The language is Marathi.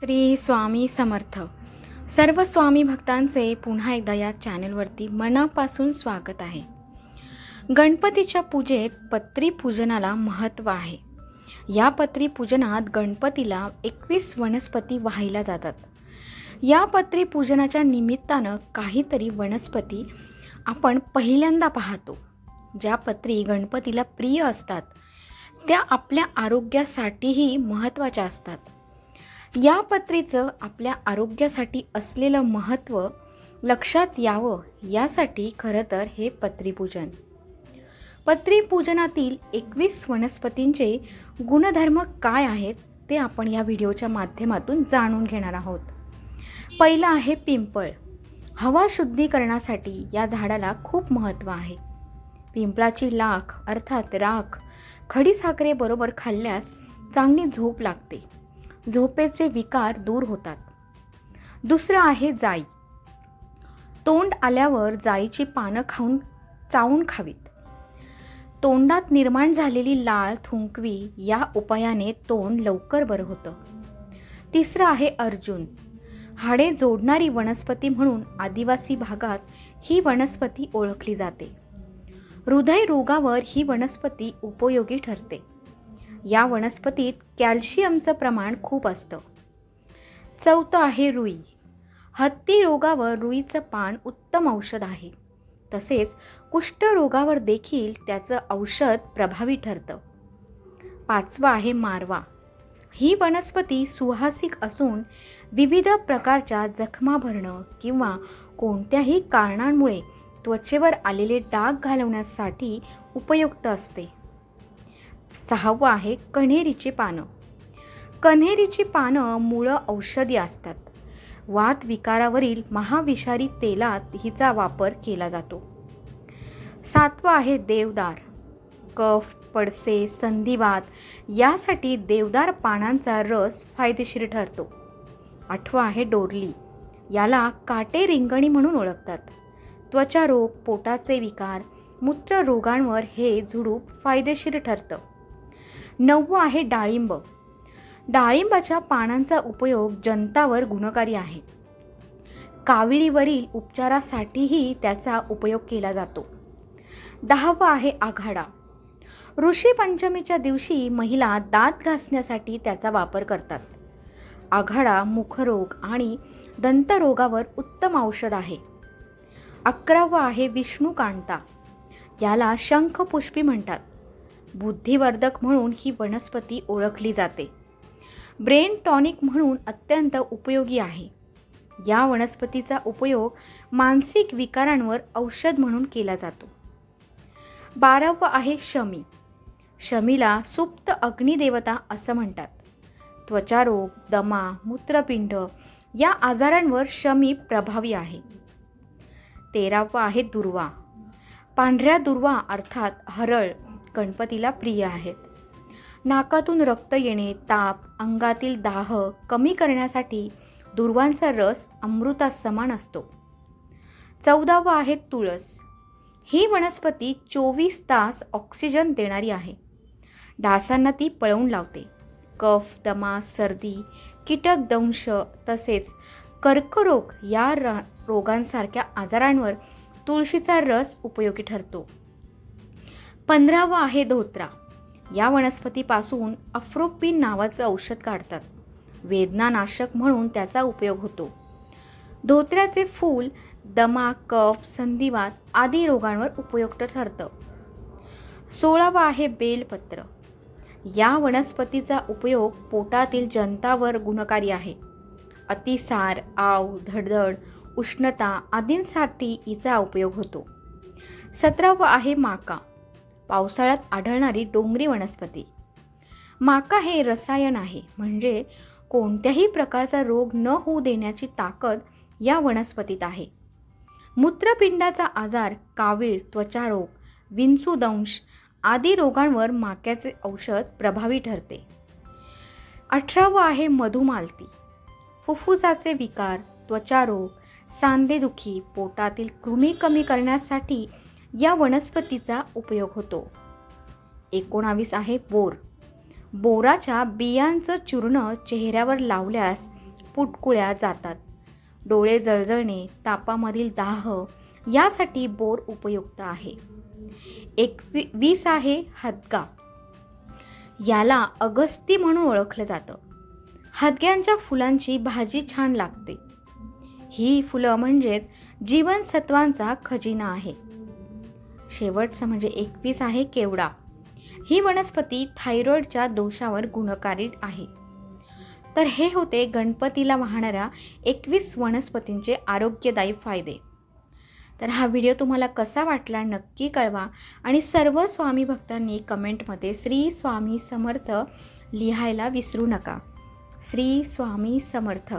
श्री स्वामी समर्थ. सर्व स्वामी भक्तांचे पुन्हा एकदा या चॅनलवरती मनापासून स्वागत आहे. गणपतीच्या पूजेत पत्री पूजनाला महत्त्व आहे. या पत्री पूजनात गणपतीला एकवीस वनस्पती वाहिल्या जातात. या पत्री पूजनाच्या निमित्तानं काहीतरी वनस्पती आपण पहिल्यांदा पाहतो. ज्या पत्री गणपतीला प्रिय असतात त्या आपल्या आरोग्यासाठीही महत्त्वाच्या असतात. या पत्रीचं आपल्या आरोग्यासाठी असलेलं महत्त्व लक्षात यावं यासाठी खरं तर हे पत्रीपूजन. पत्रीपूजनातील एकवीस वनस्पतींचे गुणधर्म काय आहेत ते आपण या व्हिडिओच्या माध्यमातून जाणून घेणार आहोत. पहिलं आहे पिंपळ. हवा शुद्धीकरणासाठी या झाडाला खूप महत्त्व आहे. पिंपळाची लाख अर्थात राख खडीसाखरेबरोबर खाल्ल्यास चांगली झोप लागते. झोपेचे विकार दूर होतात. दुसरं आहे जाई. तोंड आल्यावर जाईची पानं खाऊन चावून खावीत. तोंडात निर्माण झालेली लाळ थुंकवी या उपायाने तोंड लवकर बरं होतं. तिसरं आहे अर्जुन. हाडे जोडणारी वनस्पती म्हणून आदिवासी भागात ही वनस्पती ओळखली जाते. हृदयरोगावर ही वनस्पती उपयोगी ठरते. या वनस्पतीत कॅल्शियमचं प्रमाण खूप असतं. चौथं आहे रुई. हत्ती रोगावर रुईचं पान उत्तम औषध आहे. तसेच कुष्ठरोगावर देखील त्याचं औषध प्रभावी ठरतं. पाचवा आहे मारवा. ही वनस्पती सुहासिक असून विविध प्रकारच्या जखमा भरणं किंवा कोणत्याही कारणांमुळे त्वचेवर आलेले डाग घालवण्यासाठी उपयुक्त असते. सहावं आहे कण्हेरीची पानं. कण्हेरीची पानं मुळं औषधी असतात. वात विकारावरील महाविषारी तेलात हिचा वापर केला जातो. सातवं आहे देवदार. कफ पडसे संधिवात यासाठी देवदार पानांचा रस फायदेशीर ठरतो. आठवा आहे डोरली. याला काटे रिंगणी म्हणून ओळखतात. त्वचा रोग पोटाचे विकार मूत्र रोगांवर हे झुडूप फायदेशीर ठरतं. नववं आहे डाळिंब. डाळिंबाच्या पानांचा उपयोग जनतावर गुणकारी आहे. काविळीवरील उपचारासाठीही त्याचा उपयोग केला जातो. दहावं आहे आघाडा. ऋषी पंचमीच्या दिवशी महिला दात घासण्यासाठी त्याचा वापर करतात. आघाडा मुखरोग आणि दंतरोगावर उत्तम औषध आहे. अकरावं आहे विष्णू कांता याला शंखपुष्पी म्हणतात. बुद्धिवर्धक म्हणून ही वनस्पती ओळखली जाते. ब्रेन टॉनिक म्हणून अत्यंत उपयोगी आहे. या वनस्पतीचा उपयोग मानसिक विकारांवर औषध म्हणून केला जातो. बारावं आहे शमी. शमीला सुप्त अग्निदेवता असं म्हणतात. त्वचारोग दमा मूत्रपिंड या आजारांवर शमी प्रभावी आहे. तेरावं आहे दुर्वा. पांढऱ्या दुर्वा अर्थात हरळ गणपतीला प्रिय आहेत. नाकातून रक्त येणे ताप अंगातील दाह कमी करण्यासाठी दुर्वांचा रस अमृता समान असतो. चौदावं आहे तुळस. ही वनस्पती चोवीस तास ऑक्सिजन देणारी आहे. डासांना ती पळवून लावते. कफ दमा सर्दी कीटक दंश तसेच कर्करोग या र रोगांसारख्या आजारांवर तुळशीचा रस उपयोगी ठरतो. पंधरावं आहे धोत्रा. या वनस्पतीपासून अफ्रोपिन नावाचं औषध काढतात. वेदनानाशक म्हणून त्याचा उपयोग होतो. धोत्र्याचे फूल दमा कफ संधिवात आदी रोगांवर उपयुक्त ठरतं. सोळावा आहे बेलपत्र. या वनस्पतीचा उपयोग पोटातील जंतावर गुणकारी आहे. अतिसार आव धडधड उष्णता आदींसाठी हिचा उपयोग होतो. सतरावं आहे माका. पावसाळ्यात आढळणारी डोंगरी वनस्पती. माका हे रसायन आहे म्हणजे कोणत्याही प्रकारचा रोग न होऊ देण्याची ताकद या वनस्पतीत आहे. मूत्रपिंडाचा आजार कावीळ त्वचारोग विंचूदंश आदी रोगांवर माक्याचे औषध प्रभावी ठरते. अठरावं आहे मधुमालती. फुफ्फुसाचे विकार त्वचारोग सांधेदुखी पोटातील कृमी कमी करण्यासाठी या वनस्पतीचा उपयोग होतो. एकोणावीस आहे बोर. बोराच्या बियांचं चूर्ण चेहऱ्यावर लावल्यास पुटकुळ्या जातात. डोळे जळजळणे तापामधील दाह यासाठी बोर उपयुक्त आहे. एकवी वीस आहे हदगा. याला अगस्ती म्हणून ओळखलं जातं. हदग्यांच्या फुलांची भाजी छान लागते. ही फुलं म्हणजेच जीवनसत्वांचा खजिना आहे. शेवटचं म्हणजे एकवीस आहे केवडा. ही वनस्पती थायरॉईडच्या दोषावर गुणकारी आहे. तर हे होते गणपतीला वाहणाऱ्या एकवीस वनस्पतींचे आरोग्यदायी फायदे. तर हा व्हिडिओ तुम्हाला कसा वाटला नक्की कळवा आणि सर्व स्वामी भक्तांनी कमेंटमध्ये श्री स्वामी समर्थ लिहायला विसरू नका. श्री स्वामी समर्थ.